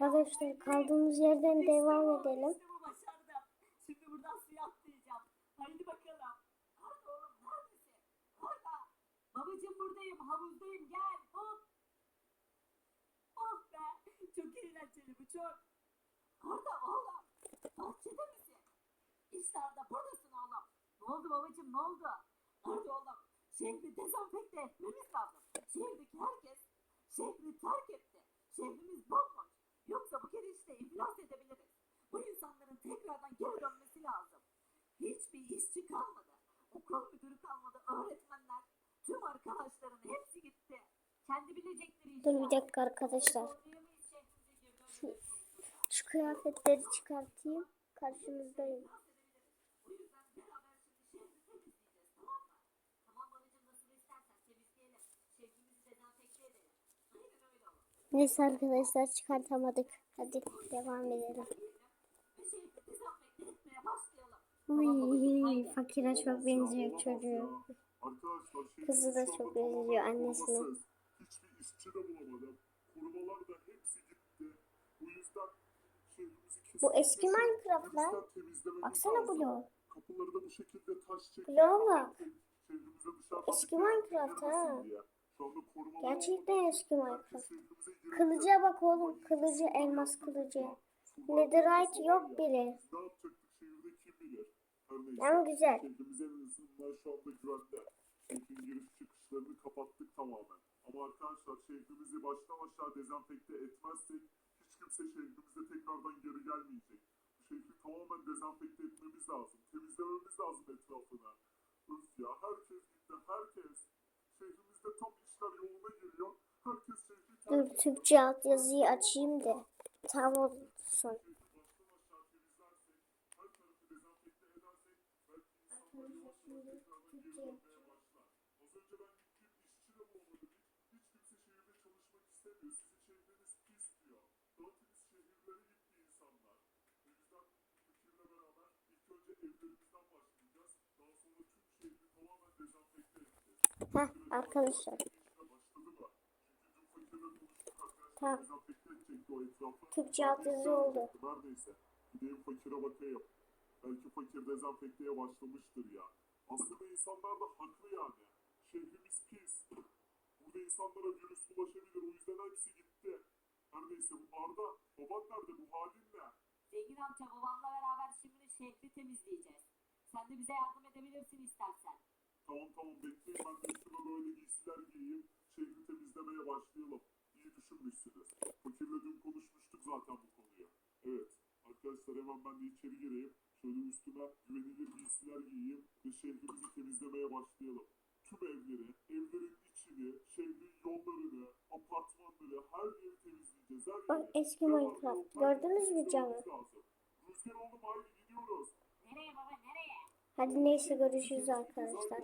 Arkadaşlar kaldığımız yerden devam edelim. İşte bu başardım. Şimdi buradan suya atlayacağım. Haydi bakalım. Arda oğlum neredesin? Arda. Babacım buradayım. Havuzdayım. Gel. Hop. Oh be. Çok eğlenceli bu çok. Arda oğlum. Bahçede misin? İşte buradasın oğlum. Ne oldu babacım ne oldu? Arda oğlum. Şehri dezenfekte etmemiz lazım. Şehirdeki herkes şehri terk etti. Şehrimiz bomboş. Yoksa bu gidişle iflas edebiliriz. Bu insanların tekrardan geri dönmesi lazım. Hiçbir işçi kalmadı. Okul müdürü kalmadı. Öğretmenler, tüm arkadaşların hepsi gitti. Kendi bilecekleri işler. Dur bir dakika arkadaşlar. Dönmeyi. Şu kıyafetleri çıkartayım. Karşınızdayım. Neyse arkadaşlar çıkartamadık. Hadi devam edelim. Uy, fakire çok benziyor çocuğu. Kızı da çok benziyor annesine. Hiçbir işçi de bulamadım. Korumalar da hepsi gitti. Bu yüzden Bu eski Minecraft lan. Baksana bloğu. Kapıları da bu şekilde taş çekip Bloğa bak. Eski Minecraft ha. Gerçekten eski Minecraft. Kılıca bak oğlum. Kılıcı elmas kılıcı. Netherite yok bile. Biz ne yapacaktık şehirde kim bilir. Her neyse. Ama güzel. Şehrimiz en azından şu anda güvende. Şehrin giriş çıkışlarını kapattık tamamen. Ama arkadaşlar şehrimizi baştan aşağı dezenfekte etmezsek hiç kimse şehrimizde tekrardan geri gelmeyecek. Bu şehri tamamen dezenfekte etmemiz lazım. Temizlememiz lazım etrafını. Öf ya herkes gitti herkes. Şehrimizde tam işler yoluna giriyor. Herkes şehri Dur. Türkçe altyazıyı açayım da. Tam olsun. Şehri baştan aşağı temizlersek, her tarafı dezenfekte edersek belki Az önce ben hiç. Kimse şehirde çalışmak istemiyor. Sizin şehriniz pis diyor. Daha temiz şehirlere gitti insanlar. O yüzden fikirle beraber ilk önce evlerimizden başlayacağız. Daha sonra tüm şehri tamamen dezenfekte edeceğiz. Heh arkadaşlar. Tamam. Türkçe altyazı oldu. Her neyse. Gideyim fakire bakayım. Belki fakir dezenfekteye başlamıştır ya. Aslında insanlar da haklı yani. Şehrimiz pis. Burada insanlara virüs bulaşabilir. O yüzden hepsi gitti. Her neyse Arda, baban nerede? Bu halin ne? Zengin amca babamla beraber şimdi şehri temizleyeceğiz. Sen de bize yardım edebilirsin istersen. Tamam tamam bekleyin ben de üstüme böyle giysiler giyeyim. Şehri temizlemeye başlayalım. Ve şehrimizi temizlemeye başlayalım. Tüm evleri, evlerin içini, şehrin yollarını, apartmanları, her yeri temizleyeceğiz. Her yeri. Bak eski Minecraft. Gördünüz mü lazım. Rüzgar oğlum haydi gidiyoruz. Nereye baba nereye? Hadi neyse görüşürüz arkadaşlar.